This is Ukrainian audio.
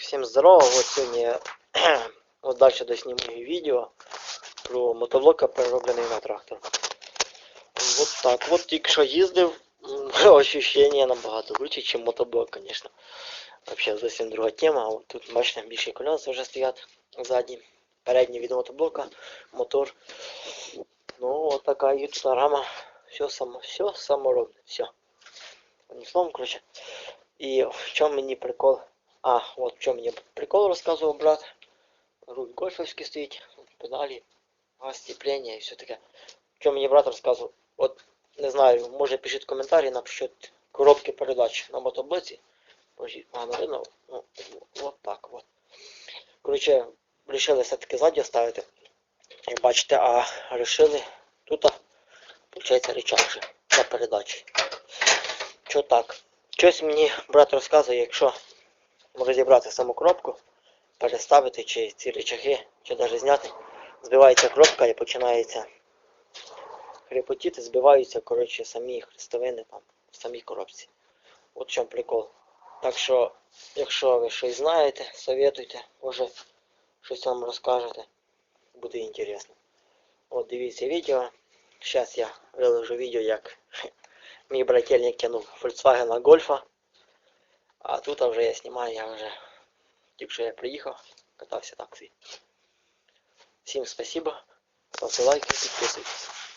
Всім здорово, от сьогодні от далі доснімаю відео про мотоблока перероблений на трактор. Вот так, от тільки що їздив, ощущення набагато лучше, ніж мотоблок, звісно. Вообще зовсім друга тема, а от тут бачите, більше колеса вже стоять задні, передні від мотоблока, мотор. Ну, от така ютуб-програма. Все само, все саморобне, все. Одним словом, короче. І в чому мені прикол? А, от в чому мені прикол розказував брат. Руль гольфовський стоїть, педалі, газ сцеплення і все таке. Чому мені брат розказував? От не знаю, може пишіть коментарі насчет коробки передач на погано видно. Ну, от так от. Коротше, вирішили все-таки ззаді ставити. Як бачите, а вирішили тут, виходить, рычаг вже для передачі. Що так? Щось мені брат розказує, якщо розібрати саму коробку, переставити чи ці речаги, чи навіть зняти, збивається коробка і починається хрипотіти, збиваються коротше, самі хрестовини там, в самій коробці. От в чому прикол. Так що, якщо ви щось знаєте, советуйте, може щось вам розкажете. Буде інтересно. От дивіться відео. Зараз я виложу відео, як мій брательник тянув Volkswagen Golf. А тут вже я знімаю, я вже тільки що я приїхав, катався таксі. Всім спасибо, ставте лайки, підписуйтесь.